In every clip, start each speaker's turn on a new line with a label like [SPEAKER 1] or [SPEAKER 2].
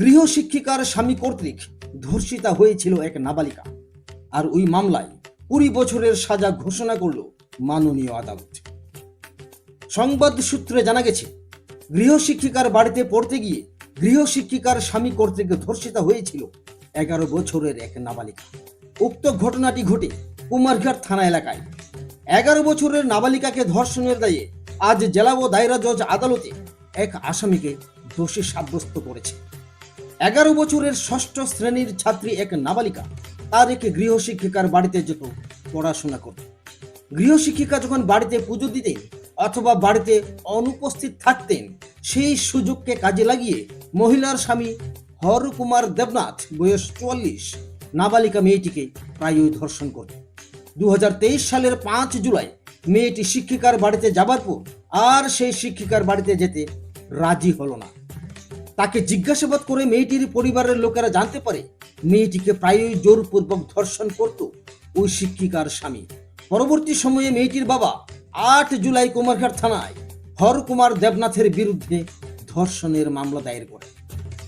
[SPEAKER 1] গৃহশিক্ষিকার স্বামী কর্তৃক ধর্ষিতা হয়েছিল এক নাবালিকা। আর ওই মামলায় কুড়ি বছরের সাজা ঘোষণা করল মাননীয় আদালত। সংবাদ সূত্রে জানা গেছে, গৃহশিক্ষিকার বাড়িতে পড়তে গিয়ে গৃহশিক্ষিকার স্বামী কর্তৃক ধর্ষিতা হয়েছিল এগারো বছরের এক নাবালিকা। উক্ত ঘটনাটি ঘটে কুমারঘাট থানা এলাকায়। এগারো বছরের নাবালিকাকে ধর্ষণের দায়ে আজ জেলা ও দায়রা জজ আদালতে এক আসামিকে দোষী সাব্যস্ত করেছে। এগারো বছরের ষষ্ঠ শ্রেণির ছাত্রী এক নাবালিকা তার এক গৃহশিক্ষিকার বাড়িতে যেত পড়াশোনা করত। গৃহশিক্ষিকা যখন বাড়িতে পুজো দিতেন অথবা বাড়িতে অনুপস্থিত থাকতেন, সেই সুযোগকে কাজে লাগিয়ে মহিলার স্বামী হরকুমার দেবনাথ, বয়স চুয়াল্লিশ, নাবালিকা মেয়েটিকে প্রায়ই ধর্ষণ করত। দু সালের পাঁচ জুলাই মেয়েটি শিক্ষিকার বাড়িতে যাবার পর আর সেই শিক্ষিকার বাড়িতে যেতে রাজি হলো না। তাকে জিজ্ঞাসাবাদ করে মেয়েটির পরিবারের লোকেরা জানতে পারে মেয়েটিকে প্রায়ই জোরপূর্বক ধর্ষণ করত ওই শিক্ষিকার স্বামী। পরবর্তী সময়ে মেয়েটির বাবা আট জুলাই কুমারঘাট থানায় হরকুমার দেবনাথের বিরুদ্ধে ধর্ষণের মামলা দায়ের করে।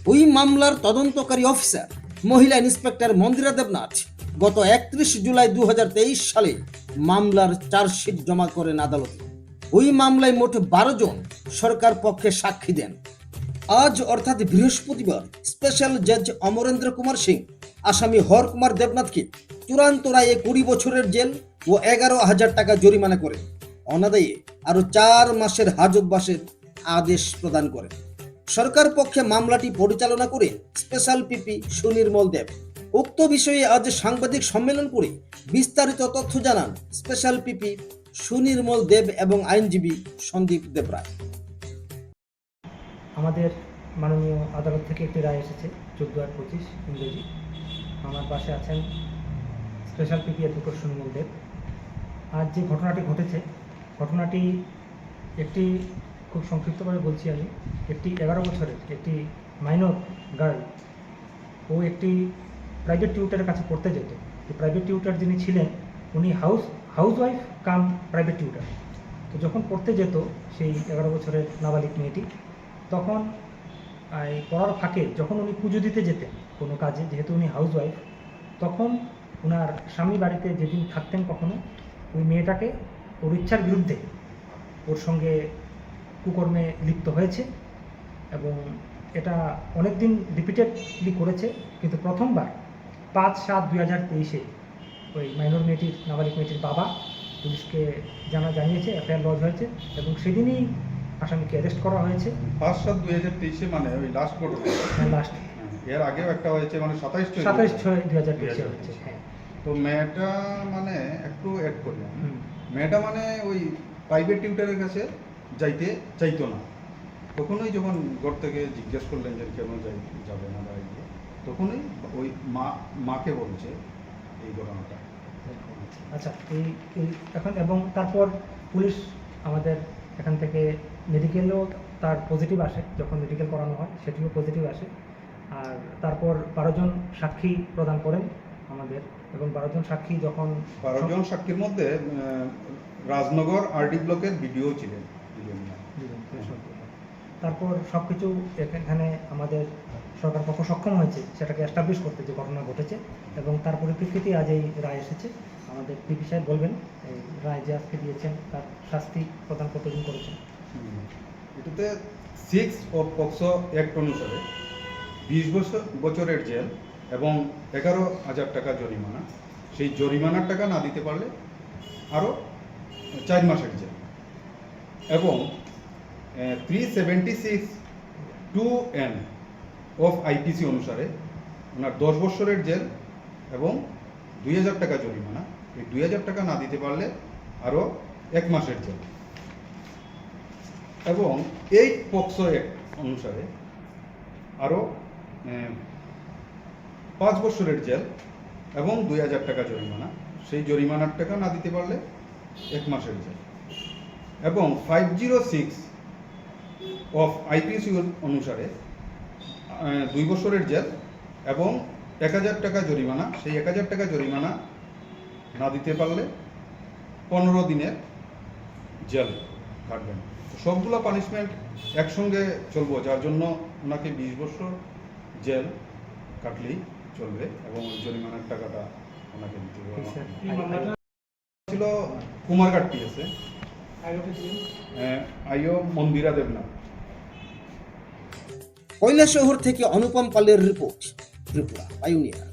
[SPEAKER 1] ওই মামলার তদন্তকারী অফিসার মহিলা ইন্সপেক্টর মন্দিরা দেবনাথ গত একত্রিশ জুলাই দু হাজার তেইশ সালে মামলার চার্জশিট জমা করেন আদালতে। ওই মামলায় মোট বারো জন সরকার পক্ষে সাক্ষী দেন। আজ অর্থাৎ বৃহস্পতিবার স্পেশাল জাজ অমরেন্দ্র কুমার সিং, আসামি হর কুমার দেবনাথকে চূড়ান্ত রায়ে কুড়ি বছরের জেল ও এগারো হাজার টাকা জরিমানা করে। অনাদায়ে আরও চার মাসের হাজতবাসের আদেশ প্রদান করেন সরকার পক্ষে মামলাটি পরিচালনা করে স্পেশাল পিপি সুনির্মল দেব। উক্ত বিষয়ে আজ সাংবাদিক সম্মেলন করে বিস্তারিত তথ্য জানান স্পেশাল পিপি সুনির্মল দেব এবং আইনজীবী সন্দীপ দেবরায়।
[SPEAKER 2] আমাদের মাননীয় আদালত থেকে একটি রায় এসেছে, চোদ্দ আর পঁচিশ ইংরেজি। আমার পাশে আছেন special PP advocate Sunil Deb. আজ যে ঘটনাটি ঘটেছে, ঘটনাটি একটি খুব সংক্ষিপ্তভাবে বলছি আমি, একটি এগারো বছরের একটি মাইনর গার্ল ও একটি প্রাইভেট টিউটারের কাছে পড়তে যেত। এই প্রাইভেট টিউটার যিনি ছিলেন, উনি house housewife cum private tutor তো যখন পড়তে যেত সেই এগারো বছরের নাবালিক মেয়েটি তখন এই পড়ার ফাঁকে যখন উনি পুজো দিতে যেতেন কোনো কাজে, যেহেতু উনি হাউস ওয়াইফ তখন ওনার স্বামী বাড়িতে যেদিন থাকতেন কখনো, ওই মেয়েটাকে ওর ইচ্ছার বিরুদ্ধে ওর সঙ্গে কুকর্মে লিপ্ত হয়েছে এবং এটা অনেক দিন রিপিটেডলি করেছে, কিন্তু প্রথমবার পাঁচ সাত দুই হাজার তেইশে ওই মাইনর মেয়েটির, নাবালিক মেয়েটির বাবা পুলিশকে জানা জানিয়েছে, এফআইআর লজ হয়েছে এবং সেদিনই আসামিকে অ্যারেস্ট করা হয়েছে।
[SPEAKER 3] পাঁচ সাত দুই হাজার তেইশে মানে ওই লাস্ট ঘটনা
[SPEAKER 2] লাস্ট
[SPEAKER 3] এর আগেও একটা হয়েছে মানে সাতাইশ
[SPEAKER 2] সাতাইশ ছয় দুই হাজার তেইশে হচ্ছে হ্যাঁ।
[SPEAKER 3] তো মেয়েটা মানে একটু অ্যাড করি মেয়েটা মানে ওই প্রাইভেট টিউটারের কাছে যাইতে চাইতো না। তখনই যখন ঘর থেকে জিজ্ঞেস করলেন যে কেন যাই যাবে না বা তখনই ওই মা মাকে বলছে এই ঘটনাটা।
[SPEAKER 2] আচ্ছা এই এখন এবং তারপর পুলিশ আমাদের এখান থেকে মেডিকেলও তার পজিটিভ আসে যখন মেডিকেল করানো হয় সেটিও পজিটিভ আসে আর তারপর বারোজন সাক্ষী প্রদান করেন আমাদের এবং বারোজন সাক্ষী যখন
[SPEAKER 3] বারোজন সাক্ষীর মধ্যে রাজনগর আরডি ব্লকের বিডিও ছিলেন।
[SPEAKER 2] তারপর সব কিছু এখানে আমাদের সরকার পক্ষ সক্ষম হয়েছে সেটাকে এস্টাবলিশ করতে যে ঘটনা ঘটেছে এবং তার পরিপ্রেক্ষিতে আজ এই রায় এসেছে। আমাদের পিপি সাহেব বলবেন, এই রায় যে আজকে দিয়েছেন তার শাস্তি প্রদান কতদিন করেছেন?
[SPEAKER 3] এটাতে সিক্স অফ পক্সো অ্যাক্ট অনুসারে বিশ বছর, বছরের জেল এবং এগারো হাজার টাকা জরিমানা। সেই জরিমানার টাকা না দিতে পারলে আরও চার মাসের জেল এবং three seventy six two N of IPC অনুসারে ওনার দশ বছরের জেল এবং দুই হাজার টাকা জরিমানা। এই দুই হাজার টাকা না দিতে পারলে আরও এক মাসের জেল। এবং এই পক্সো অ্যাক্ট অনুসারে আরও পাঁচ বছরের জেল এবং দুই হাজার টাকা জরিমানা। সেই জরিমানার টাকা না দিতে পারলে এক মাসের জেল। এবং five zero six of IPC অনুসারে দুই বছরের জেল এবং এক হাজার টাকা জরিমানা সেই এক হাজার টাকা জরিমানা না দিতে পারলে পনেরো দিনের জেল কাটবেন। সবগুলো পানিশমেন্ট একসঙ্গে চলবো যার জন্য ওনাকে বিশ বছর জেল কাটলেই চলবে এবং ওই জরিমানার টাকাটা ওনাকে দিতে হবে।
[SPEAKER 2] ঠিক স্যার
[SPEAKER 3] ছিল কুমারঘাট পিএসে আইও মন্দিরা দেবনাথ।
[SPEAKER 1] কৈলাসহর থেকে অনুপম পালের রিপোর্ট ত্রিপুরা পাইওনিয়ার